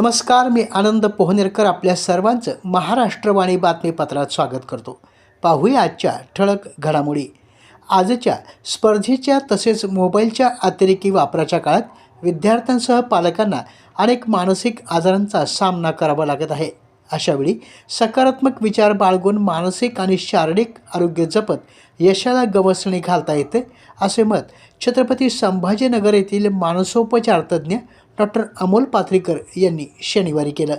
नमस्कार मी आनंद पोहनेरकर आपल्या सर्वांचं महाराष्ट्रवाणी बातमीपत्रात स्वागत करतो. पाहूया आजच्या ठळक घडामोडी. आजच्या स्पर्धेच्या तसेच मोबाईलच्या अतिरेकी वापराच्या काळात विद्यार्थ्यांसह पालकांना अनेक मानसिक आजारांचा सामना करावा लागत आहे. अशावेळी सकारात्मक विचार बाळगून मानसिक आणि शारीरिक आरोग्य जपत यशाला गवसणी घालता येते असे मत छत्रपती संभाजीनगर येथील मानसोपचार तज्ज्ञ डॉक्टर अमोल पात्रीकर यांनी शनिवारी केलं.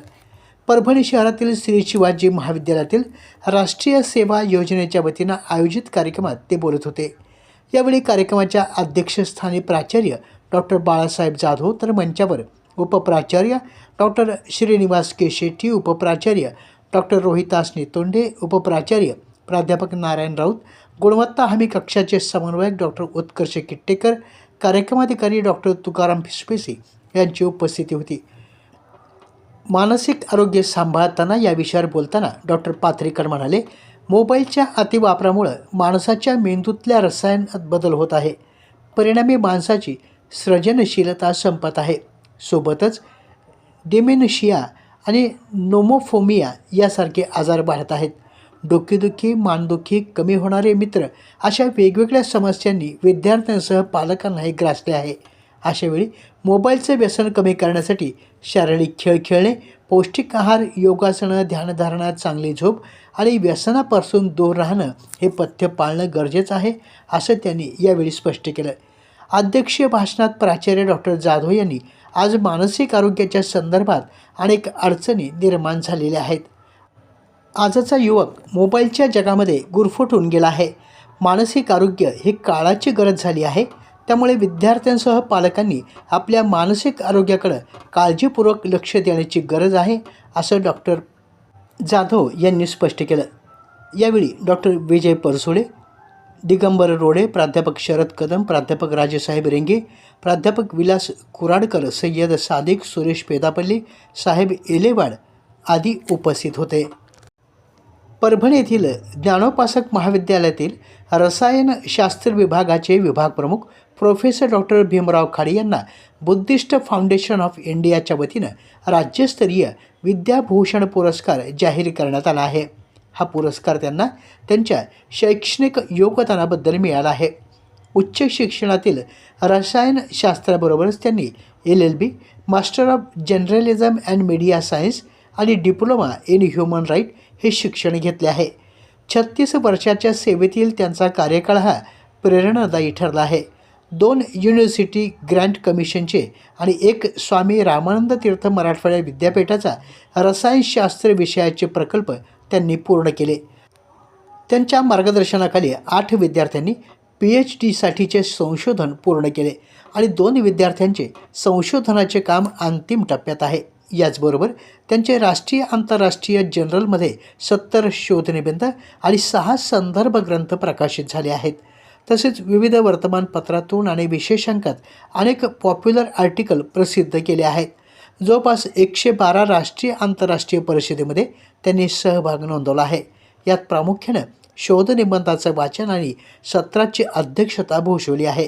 परभणी शहरातील श्री शिवाजी महाविद्यालयातील राष्ट्रीय सेवा योजनेच्या वतीनं आयोजित कार्यक्रमात ते बोलत होते. यावेळी कार्यक्रमाच्या अध्यक्षस्थानी प्राचार्य डॉक्टर बाळासाहेब जाधव तर मंचावर उपप्राचार्य डॉक्टर श्रीनिवास के शेट्टी उपप्राचार्य डॉक्टर रोहितास नितोंडे उपप्राचार्य प्राध्यापक नारायण राऊत गुणवत्ता हमी कक्षाचे समन्वयक डॉक्टर उत्कर्ष किट्टेकर कार्यक्रमाधिकारी डॉक्टर तुकाराम फिसपेसी यांची उपस्थिती होती मानसिक आरोग्य सांभाळताना या विषयावर बोलताना डॉक्टर पाथरीकर म्हणाले मोबाईलच्या अतिवापरामुळं माणसाच्या मेंदूतल्या रसायनात बदल होत आहे परिणामी माणसाची सृजनशीलता संपत आहे सोबतच डेमेनशिया आणि नोमोफोमिया यासारखे आजार वाढत आहेत. डोकेदुखी मानदुखी कमी होणारे मित्र अशा वेगवेगळ्या समस्यांनी विद्यार्थ्यांसह पालकांनाही ग्रासले आहे. अशावेळी मोबाईलचे व्यसन कमी करण्यासाठी शारीरिक खेळ खेळणे पौष्टिक आहार योगासनं ध्यानधारणा चांगली झोप आणि व्यसनापासून दूर राहणं हे पथ्य पाळणं गरजेचं आहे असं त्यांनी यावेळी स्पष्ट केलं. अध्यक्षीय भाषणात प्राचार्य डॉक्टर जाधव यांनी आज मानसिक आरोग्याच्या संदर्भात अनेक अडचणी निर्माण झालेल्या आहेत. आजचा युवक मोबाईलच्या जगामध्ये गुरफटून गेला आहे. मानसिक आरोग्य ही काळाची गरज झाली आहे. त्यामुळे विद्यार्थ्यांसह पालकांनी आपल्या मानसिक आरोग्याकडं काळजीपूर्वक लक्ष देण्याची गरज आहे असं डॉक्टर जाधव यांनी स्पष्ट केलं. यावेळी डॉक्टर विजय परसोळे दिगंबर रोडे प्राध्यापक शरद कदम प्राध्यापक राजेसाहेब रेंगे प्राध्यापक विलास कुराडकर सय्यद सादिक सुरेश पेदापल्ली साहेब एलेवाड आदी उपस्थित होते. परभणी येथील ज्ञानोपासक महाविद्यालयातील रसायनशास्त्र विभागाचे विभाग प्रमुख प्रोफेसर डॉक्टर भीमराव खाडे यांना बुद्धिस्ट फाउंडेशन ऑफ इंडियाच्या वतीनं राज्यस्तरीय विद्याभूषण पुरस्कार जाहीर करण्यात आला आहे. हा पुरस्कार त्यांना त्यांच्या शैक्षणिक योगदानाबद्दल मिळाला आहे. उच्च शिक्षणातील रसायनशास्त्राबरोबरच त्यांनी L L B master of journalism and media science आणि डिप्लोमा इन ह्युमन राईट हे शिक्षण घेतले आहे. छत्तीस वर्षाच्या सेवेतील त्यांचा कार्यकाळ हा प्रेरणादायी ठरला आहे. दोन युनिव्हर्सिटी ग्रँट कमिशनचे आणि एक स्वामी रामानंद तीर्थ मराठवाड्या विद्यापीठाचा रसायनशास्त्र विषयाचे प्रकल्प त्यांनी पूर्ण केले. त्यांच्या मार्गदर्शनाखाली आठ विद्यार्थ्यांनी पी एच डीसाठीचे संशोधन पूर्ण केले आणि दोन विद्यार्थ्यांचे संशोधनाचे काम अंतिम टप्प्यात आहे. याचबरोबर त्यांचे राष्ट्रीय आंतरराष्ट्रीय जनरलमध्ये सत्तर शोधनिबंध आणि सहा संदर्भ ग्रंथ प्रकाशित झाले आहेत. तसेच विविध वर्तमानपत्रातून आणि विशेषांकात अनेक पॉप्युलर आर्टिकल प्रसिद्ध केले आहेत. जवळपास एकशे बारा राष्ट्रीय आंतरराष्ट्रीय परिषदेमध्ये त्यांनी सहभाग नोंदवला आहे. यात प्रामुख्यानं शोधनिबंधाचं वाचन आणि सत्राची अध्यक्षता भूषवली आहे.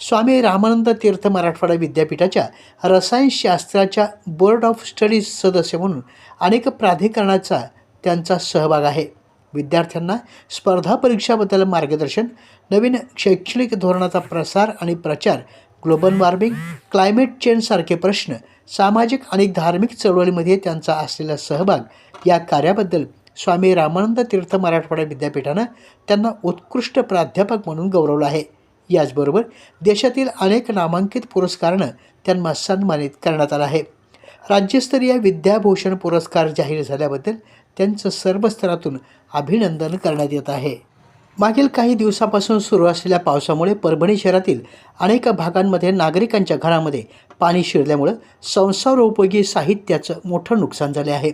स्वामी रामानंद तीर्थ मराठवाडा विद्यापीठाच्या रसायनशास्त्राच्या बोर्ड ऑफ स्टडीज सदस्य म्हणून अनेक प्राधिकरणाचा त्यांचा सहभाग आहे. विद्यार्थ्यांना स्पर्धा परीक्षाबद्दल मार्गदर्शन नवीन शैक्षणिक धोरणाचा प्रसार आणि प्रचार ग्लोबल वॉर्मिंग क्लायमेट चेंजसारखे प्रश्न सामाजिक आणि धार्मिक चळवळीमध्ये त्यांचा असलेला सहभाग या कार्याबद्दल स्वामी रामानंद तीर्थ मराठवाडा विद्यापीठानं त्यांना उत्कृष्ट प्राध्यापक म्हणून गौरवलं आहे. याचबरोबर देशातील अनेक नामांकित पुरस्कारानं त्यांना सन्मानित करण्यात आलं आहे. राज्यस्तरीय विद्याभूषण पुरस्कार जाहीर झाल्याबद्दल त्यांचं सर्व स्तरातून अभिनंदन करण्यात येत आहे. मागील काही दिवसापासून सुरू असलेल्या पावसामुळे परभणी शहरातील अनेक भागांमध्ये नागरिकांच्या घरामध्ये पाणी शिरल्यामुळं संसारोपयोगी साहित्याचं मोठं नुकसान झाले आहे.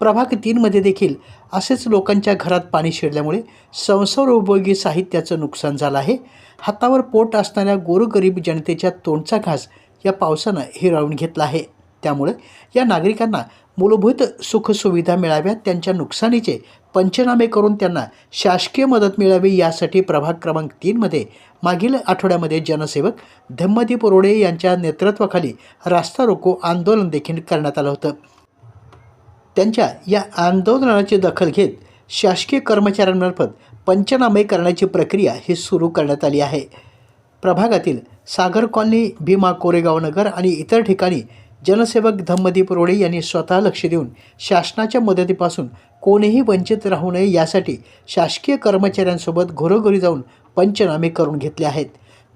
प्रभाग तीनमध्ये देखील असेच लोकांच्या घरात पाणी शिरल्यामुळे संसारोपयोगी साहित्याचं नुकसान झालं आहे. हातावर पोट असणाऱ्या गोरगरीब जनतेच्या तोंडचा घास या पावसानं हिरावून घेतला आहे. त्यामुळे या नागरिकांना मूलभूत सुखसुविधा मिळाव्यात त्यांच्या नुकसानीचे पंचनामे करून त्यांना शासकीय मदत मिळावी यासाठी प्रभाग क्रमांक तीनमध्ये मागील आठवड्यामध्ये जनसेवक धम्मदी पुरोडे यांच्या नेतृत्वाखाली रास्ता रोको आंदोलन देखील करण्यात आलं होतं. त्यांच्या या आंदोलनाची दखल घेत शासकीय कर्मचाऱ्यांमार्फत पंचनामे करण्याची प्रक्रिया ही सुरू करण्यात आली आहे. प्रभागातील सागर कॉलनी भीमा कोरेगाव नगर आणि इतर ठिकाणी जनसेवक धम्मदी रोडे यांनी स्वतः लक्ष देऊन शासनाच्या मदतीपासून कोणीही वंचित राहू नये यासाठी शासकीय कर्मचाऱ्यांसोबत घरोघरी जाऊन पंचनामे करून घेतले आहेत.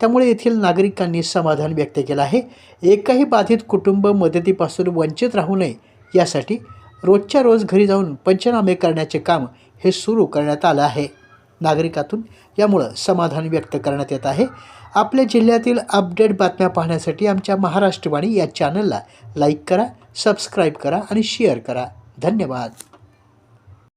त्यामुळे येथील नागरिकांनी समाधान व्यक्त केलं आहे. एकही बाधित कुटुंब मदतीपासून वंचित राहू नये यासाठी रोजच्या रोज घरी जाऊन पंचनामे करण्याचे काम हे सुरू करण्यात आलं आहे. नागरिकातून. यामुळं समाधान व्यक्त करण्यात येत आहे. आपल्या जिल्ह्यातील अपडेट बातम्या पाहण्यासाठी आमच्या महाराष्ट्रवाणी या चॅनलला लाईक करा सबस्क्राईब करा आणि शेअर करा. धन्यवाद.